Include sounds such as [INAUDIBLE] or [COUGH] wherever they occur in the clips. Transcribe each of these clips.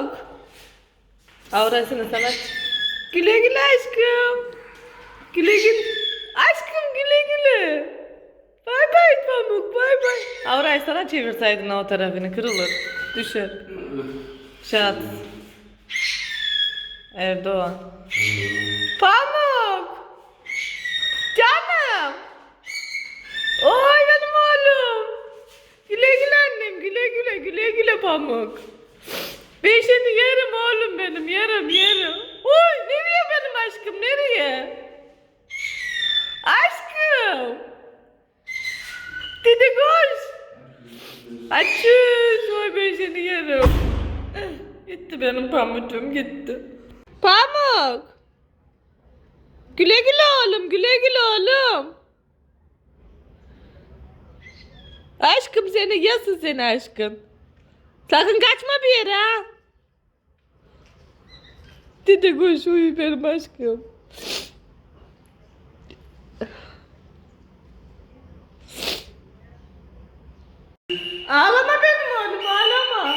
Pamuk. Avrasını sana. Güle güle aşkım. Güle güle. Aşkım güle güle. Bay bay Pamuk bay bay. Avrayı sana çevirseydin o tarafını kırılır. Düşer. Şat. Erdoğan. Pamuk. Canım. Oy benim oğlum. Güle güle annem güle güle güle güle Pamuk. Ben seni yerim oğlum benim yerim yerim. Oy nereye benim aşkım nereye? Aşkım. Dede koş. Açız. Oy ben seni yerim. Gitti benim pamucum gitti. Pamuk. Güle güle oğlum güle güle oğlum. Aşkım seni yasın seni aşkım. Sakın kaçma bir yere ha. Dede koş uyu benim aşkım. Ağlama benim oğlum ağlama.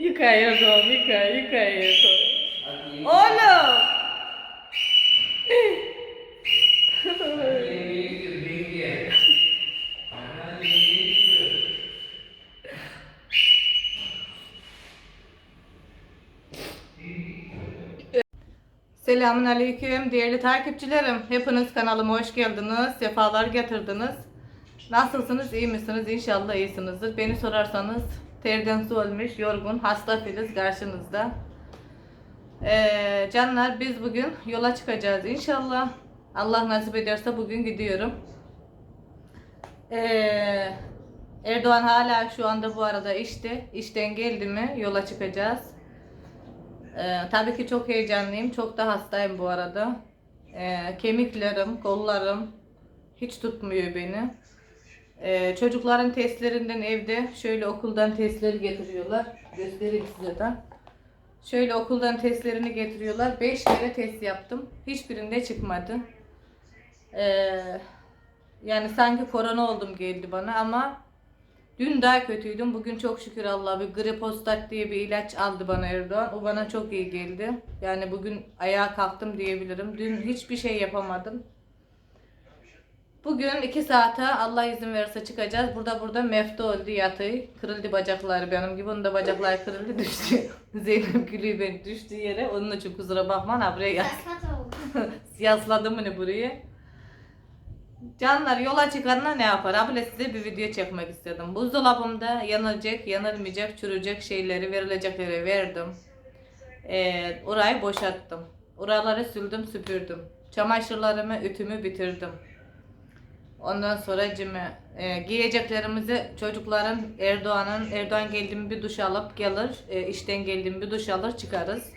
Yıkayalım yıka yıkayalım. Oğlum. Selamun Aleyküm değerli takipçilerim. Hepiniz kanalıma hoş geldiniz. Sefalar getirdiniz. Nasılsınız? iyi misiniz? İnşallah iyisinizdir. Beni sorarsanız terden su olmuş, yorgun, hasta Filiz karşınızda. Ee, canlar biz bugün yola çıkacağız inşallah. Allah nasip ederse bugün gidiyorum. Ee, Erdoğan hala şu anda bu arada işte. İşten geldi mi yola çıkacağız. Ee, tabii ki çok heyecanlıyım. Çok da hastayım bu arada. Ee, kemiklerim, kollarım hiç tutmuyor beni. Ee, çocukların testlerinden evde şöyle okuldan testleri getiriyorlar. Göstereyim size de. Şöyle okuldan testlerini getiriyorlar. 5 kere test yaptım. Hiçbirinde çıkmadı. Ee, yani sanki korona oldum geldi bana ama dün daha kötüydüm. Bugün çok şükür Allah bir gripostat diye bir ilaç aldı bana Erdoğan. O bana çok iyi geldi. Yani bugün ayağa kalktım diyebilirim. Dün hiçbir şey yapamadım. Bugün 2 saate Allah izin verirse çıkacağız. Burada burada mefte oldu yatı. Kırıldı bacakları benim gibi. Onun da bacakları kırıldı düştü. [LAUGHS] Zeynep gülüyor ben düştüğü yere. Onun için kusura bakma. Ha buraya yas oldu. [LAUGHS] yasladım onu buraya. Canlar yola çıkanlar ne yapar? Abla size bir video çekmek istedim. Buzdolabımda yanılacak, yanılmayacak, çürüyecek şeyleri verilecekleri verdim. Ee, orayı boşalttım. Oraları sürdüm, süpürdüm. Çamaşırlarımı, ütümü bitirdim. Ondan sonra cime e, giyeceklerimizi çocukların Erdoğan'ın Erdoğan geldiğim bir duş alıp gelir. E, işten geldiğim bir duş alır çıkarız.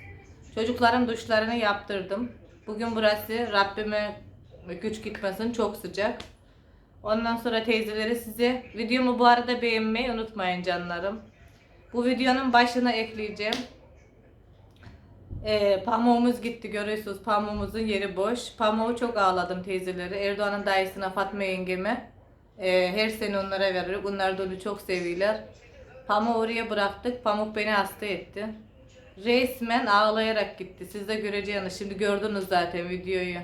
Çocukların duşlarını yaptırdım. Bugün burası Rabbime güç gitmesin çok sıcak. Ondan sonra teyzeleri size videomu bu arada beğenmeyi unutmayın canlarım. Bu videonun başına ekleyeceğim. Ee, pamuğumuz gitti görüyorsunuz pamuğumuzun yeri boş. Pamuğu çok ağladım teyzeleri. Erdoğan'ın dayısına Fatma yengeme. Ee, her sene onlara veririm. Bunlar da onu çok seviyorlar. Pamuğu oraya bıraktık. Pamuk beni hasta etti. Resmen ağlayarak gitti. Siz de göreceğiniz. Şimdi gördünüz zaten videoyu.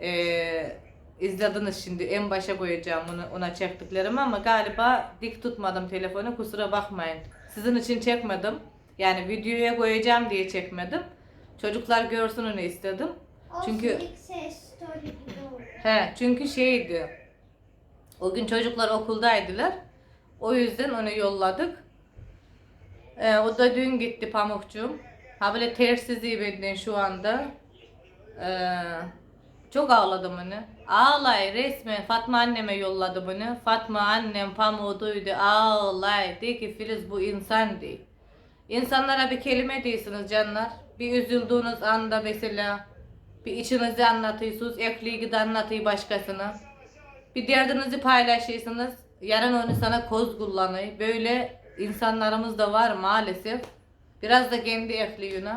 Ee, izlediniz şimdi. En başa koyacağım onu, ona çektiklerimi ama galiba dik tutmadım telefonu. Kusura bakmayın. Sizin için çekmedim. Yani videoya koyacağım diye çekmedim. Çocuklar görsün onu istedim. Çünkü Olsun, oldu. he çünkü şeydi. O gün çocuklar okuldaydılar. O yüzden onu yolladık. Ee, o da dün gitti pamukçum. Ha böyle tersizliği benden şu anda. Ee, çok ağladım onu. Ağlay resmen Fatma anneme yolladı bunu. Fatma annem pamuğu duydu ağlay. De ki Filiz bu insan değil. İnsanlara bir kelime değilsiniz canlar. Bir üzüldüğünüz anda mesela bir içinizi anlatıyorsunuz. Ekliği de anlatıyor başkasına. Bir derdinizi paylaşıyorsunuz. Yarın onu sana koz kullanıyor. Böyle insanlarımız da var maalesef. Biraz da kendi ekliğine.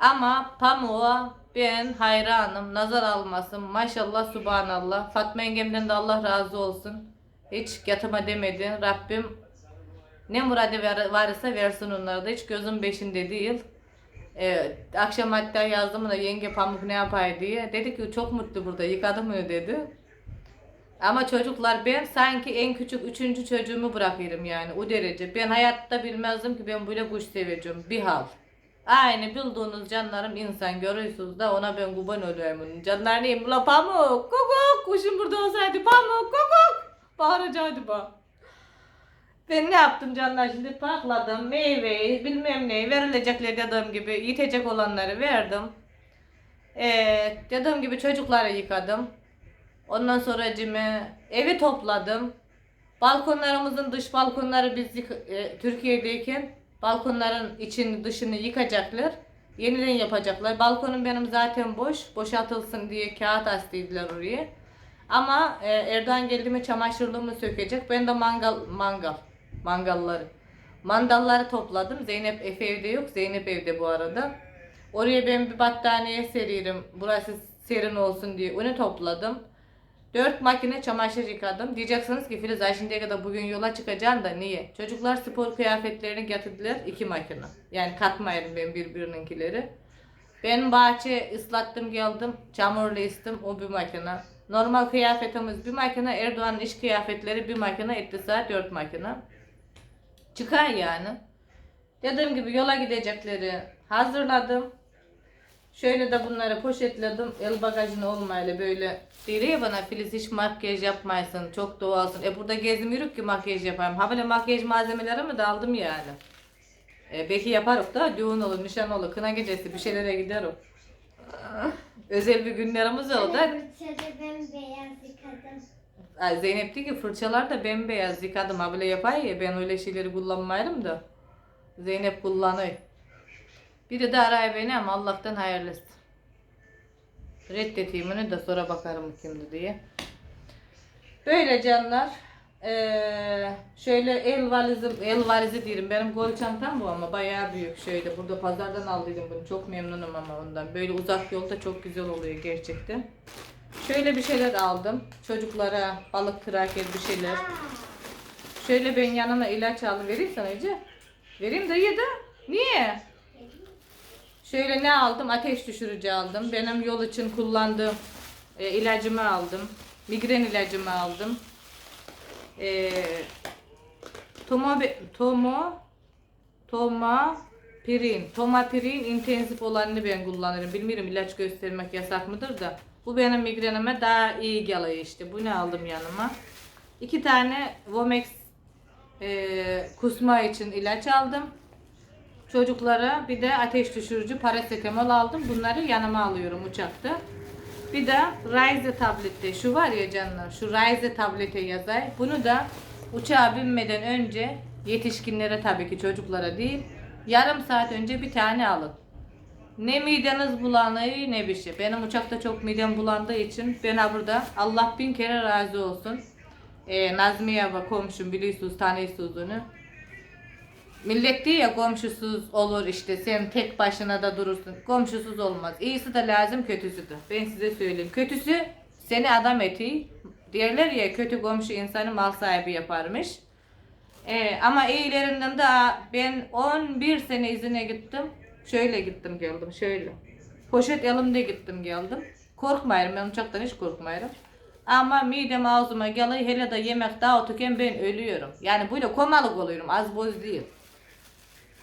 Ama pamuğa ben hayranım. Nazar almasın. Maşallah subhanallah. Fatma yengemden de Allah razı olsun. Hiç yatıma demedi. Rabbim Ne muradı var- varsa versin onlara da hiç gözüm beşinde değil. Ee, akşam hatta yazdım da yenge pamuk ne yapay diye. Dedi ki çok mutlu burada yıkadım mı dedi. Ama çocuklar ben sanki en küçük üçüncü çocuğumu bırakıyorum yani o derece. Ben hayatta bilmezdim ki ben böyle kuş seveceğim. Bir hal. Aynı bildiğiniz canlarım insan görüyorsunuz da ona ben kurban oluyorum. Canlar neyim? Ula pamuk, kukuk. Kuşum burada olsaydı pamuk, kukuk. Bağıracaktı bak. Ben ne yaptım canlar şimdi pakladım meyveyi bilmem neyi verilecekler dediğim gibi yitecek olanları verdim. Ee, dediğim gibi çocukları yıkadım. Ondan sonra cime evi topladım. Balkonlarımızın dış balkonları biz e, Türkiye'deyken balkonların için dışını yıkacaklar. Yeniden yapacaklar. Balkonum benim zaten boş. Boşaltılsın diye kağıt astıydılar oraya. Ama e, Erdoğan geldi mi çamaşırlığımı sökecek. Ben de mangal mangal mangalları mandalları topladım. Zeynep Efe evde yok. Zeynep evde bu arada. Oraya ben bir battaniye seririm. Burası serin olsun diye onu topladım. Dört makine çamaşır yıkadım. Diyeceksiniz ki Filiz ay şimdiye kadar bugün yola çıkacaksın da niye? Çocuklar spor kıyafetlerini getirdiler iki makine. Yani katmayalım ben birbirininkileri. Ben bahçe ıslattım geldim. Çamurlu istim o bir makine. Normal kıyafetimiz bir makine. Erdoğan'ın iş kıyafetleri bir makine. Etti saat dört makine. Çıkar yani. Dediğim gibi yola gidecekleri hazırladım. Şöyle de bunları poşetledim. El bagajını olmayla böyle. Diyor ya bana Filiz hiç makyaj yapmaysın. Çok doğalsın. E burada gezmiyoruz ki makyaj yapayım. Ha böyle makyaj malzemelerimi de aldım yani. E, belki yaparız da düğün olur, nişan olur, kına gecesi bir şeylere giderim. Özel bir günlerimiz oldu. Fırçada bembeyaz yıkadım. Ay, Zeynep diyor ki fırçalar da bembeyaz yıkadım. Ha böyle yapay ya ben öyle şeyleri kullanmayırım da. Zeynep kullanıyor. Biri de araya beni ama Allah'tan hayırlısı. Reddeteyim onu da sonra bakarım kimdi diye. Böyle canlar. Ee, şöyle el valizim, el valizi diyelim. Benim gol çantam bu ama bayağı büyük. Şöyle burada pazardan aldıydım bunu. Çok memnunum ama ondan. Böyle uzak yolda çok güzel oluyor gerçekten. Şöyle bir şeyler aldım. Çocuklara balık kraker bir şeyler. Şöyle ben yanına ilaç aldım. Vereyim sana Ece. Vereyim dayı da. Niye? Şöyle ne aldım? Ateş düşürücü aldım. Benim yol için kullandığım e, ilacımı aldım. Migren ilacımı aldım. E, tomo, tomo, toma, pirin. Toma pirin intensif olanını ben kullanırım. Bilmiyorum ilaç göstermek yasak mıdır da. Bu benim migrenime daha iyi geliyor işte. Bu ne aldım yanıma? İki tane Vomex e, kusma için ilaç aldım. Çocuklara bir de ateş düşürücü parasetamol aldım. Bunları yanıma alıyorum uçakta. Bir de Rise tablette şu var ya canlar şu Rise tablete yazay. Bunu da uçağa binmeden önce yetişkinlere tabii ki çocuklara değil yarım saat önce bir tane alın. Ne mideniz bulanıyor ne bir şey. Benim uçakta çok midem bulandığı için ben burada Allah bin kere razı olsun. Ee, Nazmiye ve komşum biliyorsunuz tanıyorsunuz onu. Millet diyor ya komşusuz olur işte sen tek başına da durursun. Komşusuz olmaz. İyisi de lazım kötüsü de. Ben size söyleyeyim. Kötüsü seni adam eti. Derler ya kötü komşu insanı mal sahibi yaparmış. Ee, ama iyilerinden de ben 11 sene izine gittim. Şöyle gittim geldim şöyle. Poşet elimde gittim geldim. Korkmayırım ben uçaktan hiç korkmayırım. Ama midem ağzıma geliyor hele de yemek dağıtırken ben ölüyorum. Yani böyle komalık oluyorum az boz değil.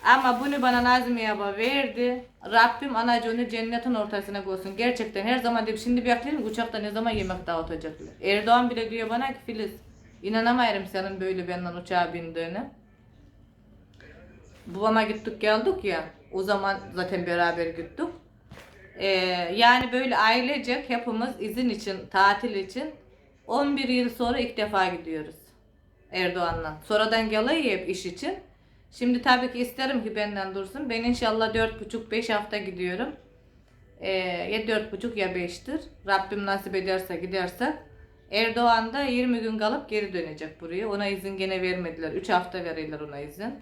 Ama bunu bana Nazmiye abla verdi. Rabbim anacığını cennetin ortasına koysun. Gerçekten her zaman diyor şimdi beklerim uçakta ne zaman yemek dağıtacaklar. Erdoğan bile diyor bana ki Filiz inanamayırım senin böyle benden uçağa bindiğine. Babama gittik geldik ya. O zaman zaten beraber gittik. Ee, yani böyle ailecek hepimiz izin için, tatil için 11 yıl sonra ilk defa gidiyoruz. Erdoğan'la. Sonradan geliyor hep iş için. Şimdi tabii ki isterim ki benden dursun. Ben inşallah 4,5-5 hafta gidiyorum. Ee, ya 4,5 ya 5'tir. Rabbim nasip ederse gidersek. Erdoğan da 20 gün kalıp geri dönecek buraya. Ona izin gene vermediler. 3 hafta verirler ona izin.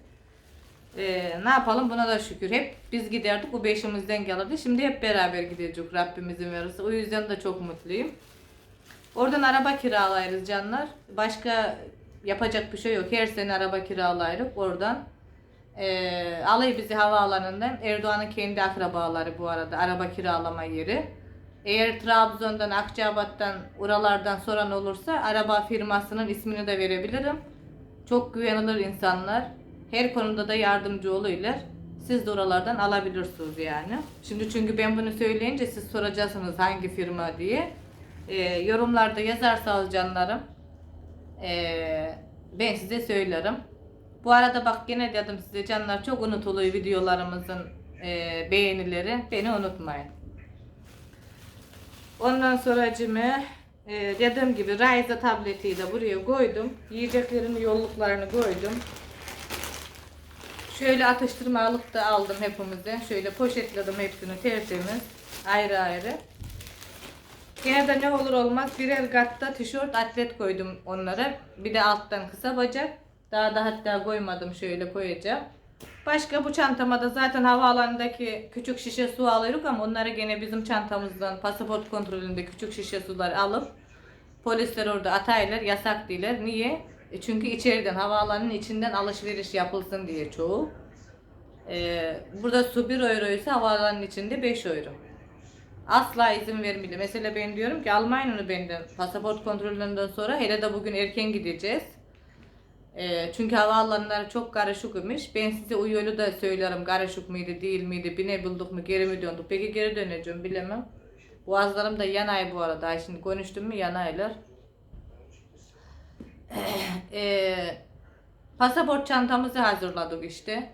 Ee, ne yapalım buna da şükür. Hep biz giderdik. Bu beşimizden gelirdi. Şimdi hep beraber gidecek Rabbim izin verirse. O yüzden de çok mutluyum. Oradan araba kiralayırız canlar. Başka yapacak bir şey yok. Her sene araba kiralayırız oradan. Ee, alay bizi havaalanından Erdoğan'ın kendi akrabaları bu arada araba kiralama yeri. Eğer Trabzon'dan, Akçabat'tan, oralardan soran olursa araba firmasının ismini de verebilirim. Çok güvenilir insanlar. Her konuda da yardımcı oluyorlar. Siz de oralardan alabilirsiniz yani. Şimdi çünkü ben bunu söyleyince siz soracaksınız hangi firma diye. Ee, yorumlarda yazarsanız canlarım. ee, ben size söylerim. Bu arada bak gene dedim size canlar çok unutuluyor videolarımızın ee, beğenileri. Beni unutmayın. Ondan sonra cime e, dediğim gibi Ryza tabletiyi de buraya koydum. Yiyeceklerin yolluklarını koydum. Şöyle atıştırmalık da aldım hepimize. Şöyle poşetledim hepsini tertemiz. Ayrı ayrı. Gene de ne olur olmaz birer katta tişört atlet koydum onlara. Bir de alttan kısa bacak. Daha da hatta koymadım şöyle koyacağım. Başka bu çantama da zaten havaalanındaki küçük şişe su alıyoruz ama onları gene bizim çantamızdan pasaport kontrolünde küçük şişe sular alıp polisler orada ataylar yasak değiller. Niye? E çünkü içeriden havaalanının içinden alışveriş yapılsın diye çoğu. Ee, burada su 1 euro ise havaalanının içinde 5 euro. Asla izin vermiyor. Mesela ben diyorum ki almayın onu benden. Pasaport kontrolünden sonra hele de bugün erken gideceğiz. Ee, çünkü havaalanları çok karışık imiş. Ben size o yolu da söylerim. Karışık mıydı değil miydi? Bine bulduk mu geri mi döndük? Peki geri döneceğim bilemem. Boğazlarım da yanay bu arada. Şimdi konuştum mu yanaylar. Ee, pasaport çantamızı hazırladık işte.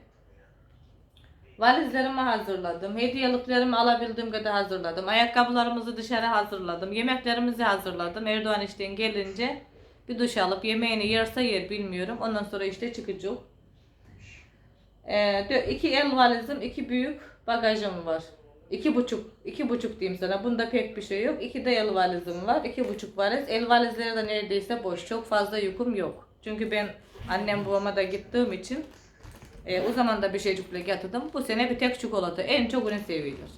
Valizlerimi hazırladım. Hediyeliklerimi alabildiğim kadar hazırladım. Ayakkabılarımızı dışarı hazırladım. Yemeklerimizi hazırladım. Erdoğan işten gelince bir duş alıp yemeğini yerse yer bilmiyorum. Ondan sonra işte çıkacak. Ee, iki el valizim, iki büyük bagajım var. İki buçuk, iki buçuk diyeyim sana. Bunda pek bir şey yok. İki de el valizim var. iki buçuk valiz. El valizleri de neredeyse boş. Çok fazla yüküm yok. Çünkü ben annem babama da gittiğim için e, o zaman da bir şeycikle getirdim. Bu sene bir tek çikolata. En çok onu seviyorlar.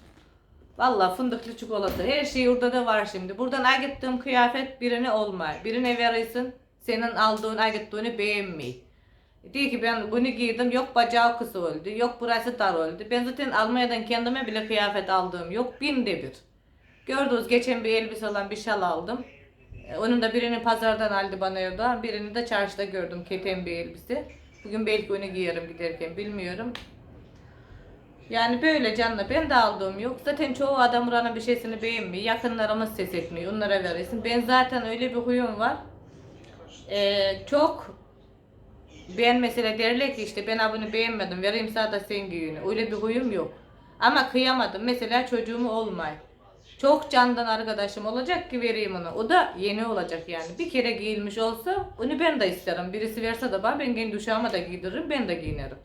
Vallahi fındıklı çikolata. Her şey orada da var şimdi. Buradan agittiğim kıyafet birine olmay. Birine verirsin. Senin aldığın agittiğini beğenmeyi. Diyor ki ben bunu giydim yok bacağı kısa oldu yok burası dar oldu. Ben zaten Almanya'dan kendime bile kıyafet aldığım yok binde bir. Gördünüz geçen bir elbise olan bir şal aldım. E, Onun da birini pazardan aldı bana Erdoğan. Birini de çarşıda gördüm keten bir elbise. Bugün belki onu giyerim giderken bilmiyorum. Yani böyle canlı ben de aldığım yok. Zaten çoğu adam buranın bir şeysini beğenmiyor. Yakınlarımız ses etmiyor. Onlara verirsin. Ben zaten öyle bir huyum var. Ee, çok ben mesela derler ki işte ben bunu beğenmedim vereyim sana da sen giyin. Öyle bir huyum yok. Ama kıyamadım. Mesela çocuğumu olmay. Çok candan arkadaşım olacak ki vereyim onu. O da yeni olacak yani. Bir kere giyilmiş olsa onu ben de isterim. Birisi verse de bana ben kendi uşağıma da giydiririm ben de giyinirim.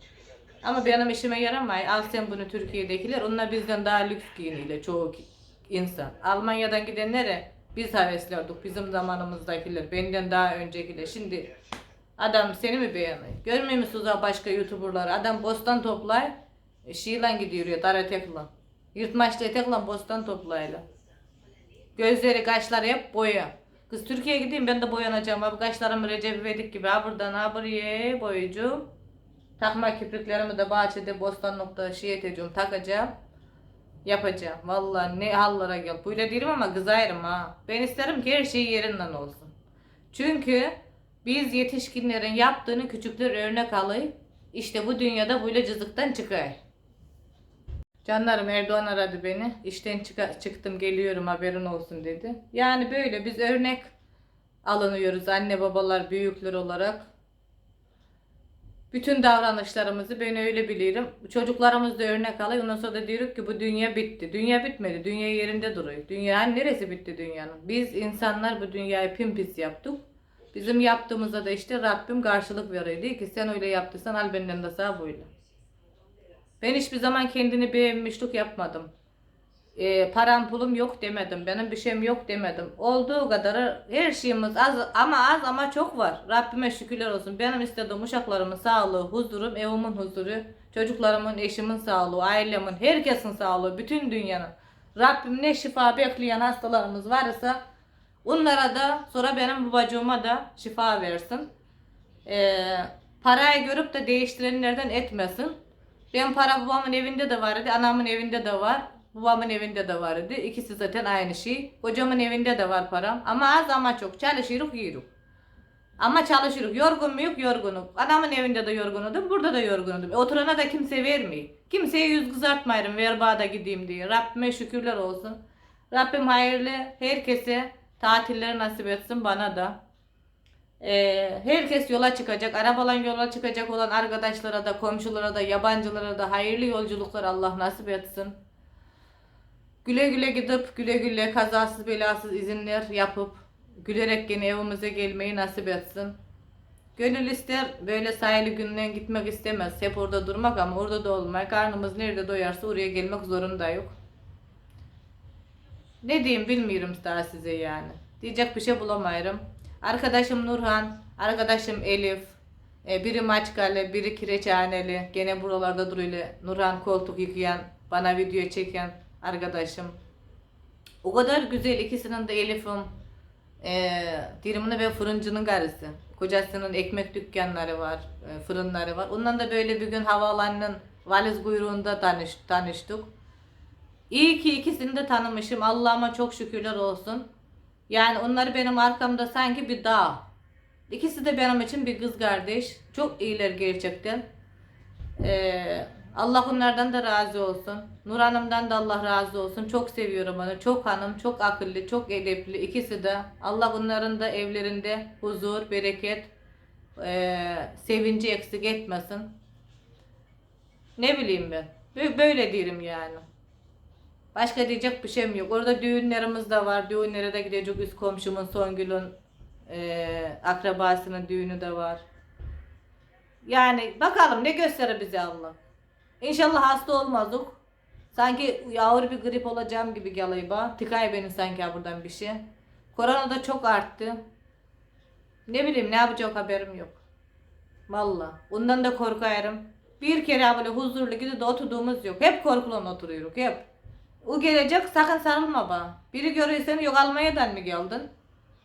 Ama benim işime yaramay. Al sen bunu Türkiye'dekiler. Onlar bizden daha lüks giyiniyle çoğu insan. Almanya'dan gidenlere biz heveslerdik. Bizim zamanımızdakiler. Benden daha öncekiler. Şimdi adam seni mi beğeniyor? Görmüyor musunuz başka youtuberlar? Adam bostan toplay. e, Şiilan gidiyor ya dar etekle. Yırtmaçlı etekle bostan toplayla. Gözleri kaşları hep boya. Kız Türkiye'ye gideyim ben de boyanacağım. Abi kaşlarımı Recep İvedik gibi ha buradan ha buraya boyayacağım. Takma kipriklerimi de bahçede bostan nokta şey edeceğim takacağım. Yapacağım. Vallahi ne hallara gel. Böyle değilim ama kızarım ha. Ben isterim ki her şey yerinden olsun. Çünkü biz yetişkinlerin yaptığını küçükler örnek alayım. İşte bu dünyada böyle cızıktan çıkar. Canlarım Erdoğan aradı beni. İşten çıka- çıktım geliyorum haberin olsun dedi. Yani böyle biz örnek alınıyoruz anne babalar büyükler olarak. Bütün davranışlarımızı ben öyle bilirim. Çocuklarımız da örnek alıyor. Ondan sonra da diyoruz ki bu dünya bitti. Dünya bitmedi. Dünya yerinde duruyor. Dünya hani neresi bitti dünyanın? Biz insanlar bu dünyayı pimpis yaptık. Bizim yaptığımızda da işte Rabbim karşılık veriyor. Diyor ki sen öyle yaptıysan al benden de sağ böyle. Ben hiçbir zaman kendini beğenmişlik yapmadım. Ee, param pulum yok demedim. Benim bir şeyim yok demedim. Olduğu kadar her şeyimiz az ama az ama çok var. Rabbime şükürler olsun. Benim istediğim uşaklarımın sağlığı, huzurum, evimin huzuru, çocuklarımın, eşimin sağlığı, ailemin, herkesin sağlığı, bütün dünyanın. Rabbim ne şifa bekleyen hastalarımız varsa onlara da sonra benim babacığıma da şifa versin. e, parayı görüp de değiştirenlerden etmesin. Ben para babamın evinde de var idi, anamın evinde de var. Babamın evinde de var idi. İkisi zaten aynı şey. Kocamın evinde de var param. Ama az ama çok. Çalışırız, yiyoruz. Ama çalışırız. Yorgun muyuk? Yorgunuk. Anamın evinde de yorgunudum, burada da yorgunudum. E, oturana da kimse vermiyor. Kimseye yüz kızartmayırım, ver bana da gideyim diye. Rabbime şükürler olsun. Rabbim hayırlı herkese tatiller nasip etsin bana da. Ee, herkes yola çıkacak. Arabalan yola çıkacak olan arkadaşlara da, komşulara da, yabancılara da hayırlı yolculuklar Allah nasip etsin. Güle güle gidip güle güle kazasız belasız izinler yapıp gülerek gene evimize gelmeyi nasip etsin. Gönül ister böyle sahili gününden gitmek istemez. Hep orada durmak ama orada da olmak. Karnımız nerede doyarsa oraya gelmek zorunda yok. Ne diyeyim bilmiyorum daha size yani. Diyecek bir şey bulamıyorum. Arkadaşım Nurhan, arkadaşım Elif, e, biri Maçkale, biri Kireçhaneli. Gene buralarda duruyor. Nurhan koltuk yıkayan, bana video çeken arkadaşım. O kadar güzel ikisinin de Elif'im. E, dirimini ve fırıncının karısı. Kocasının ekmek dükkanları var, e, fırınları var. Ondan da böyle bir gün havaalanının valiz kuyruğunda tanış, tanıştık. İyi ki ikisini de tanımışım. Allah'ıma çok şükürler olsun. Yani onlar benim arkamda sanki bir dağ. İkisi de benim için bir kız kardeş. Çok iyiler gerçekten. Ee, Allah onlardan da razı olsun. Nur Hanım'dan da Allah razı olsun. Çok seviyorum onu. Çok hanım, çok akıllı, çok edepli. İkisi de. Allah onların da evlerinde huzur, bereket, ee, sevinci eksik etmesin. Ne bileyim ben. Bö- Böyle diyelim yani. Başka diyecek bir şeyim yok. Orada düğünlerimiz de var. Düğünlere de gidecek üst komşumun Songül'ün eee akrabasının düğünü de var. Yani bakalım ne gösterir bize Allah. İnşallah hasta olmazdık. Sanki yavru bir grip olacağım gibi bana. Tıkay beni sanki buradan bir şey. Korona da çok arttı. Ne bileyim ne yapacak haberim yok. Valla. Ondan da korkarım. Bir kere böyle huzurlu gidip de oturduğumuz yok. Hep korkulan oturuyoruz. Hep. O gelecek sakın sarılma bana. Biri görüyor seni yok Almanya'dan mı geldin?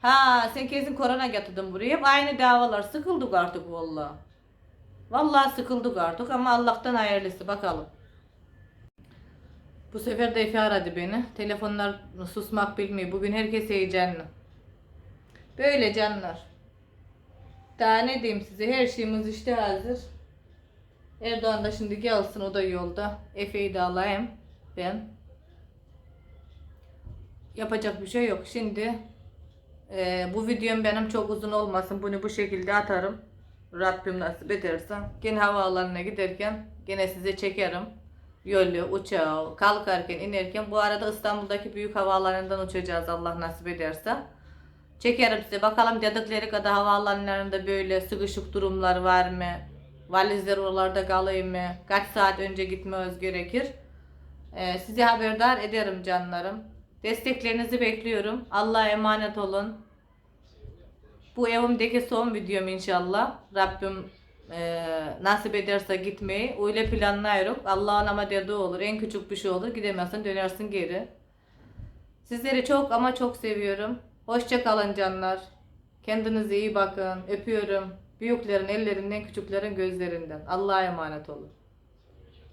Ha sen kesin korona getirdin buraya. Hep aynı davalar. Sıkıldık artık valla. Vallahi sıkıldık artık ama Allah'tan hayırlısı bakalım. Bu sefer de Efe aradı beni. Telefonlar susmak bilmiyor. Bugün herkes heyecanlı. Böyle canlar. Daha ne diyeyim size her şeyimiz işte hazır. Erdoğan da şimdi gelsin o da yolda. Efe'yi de alayım ben. Yapacak bir şey yok. Şimdi e, bu videom benim çok uzun olmasın. Bunu bu şekilde atarım. Rabbim nasip ederse. Gene havaalanına giderken gene size çekerim. Yolu, uçağı, kalkarken, inerken. Bu arada İstanbul'daki büyük havaalanından uçacağız Allah nasip ederse. Çekerim size. Bakalım dedikleri kadar havaalanlarında böyle sıkışık durumlar var mı? Valizler oralarda kalıyor mı? Kaç saat önce gitmemiz gerekir? Ee, sizi haberdar ederim canlarım. Desteklerinizi bekliyorum. Allah'a emanet olun. Bu evimdeki son videom inşallah. Rabbim e, nasip ederse gitmeyi. Öyle planlıyoruz. Allah'ın ama dediği olur. En küçük bir şey olur. Gidemezsin dönersin geri. Sizleri çok ama çok seviyorum. Hoşça kalın canlar. Kendinize iyi bakın. Öpüyorum. Büyüklerin ellerinden, küçüklerin gözlerinden. Allah'a emanet olun.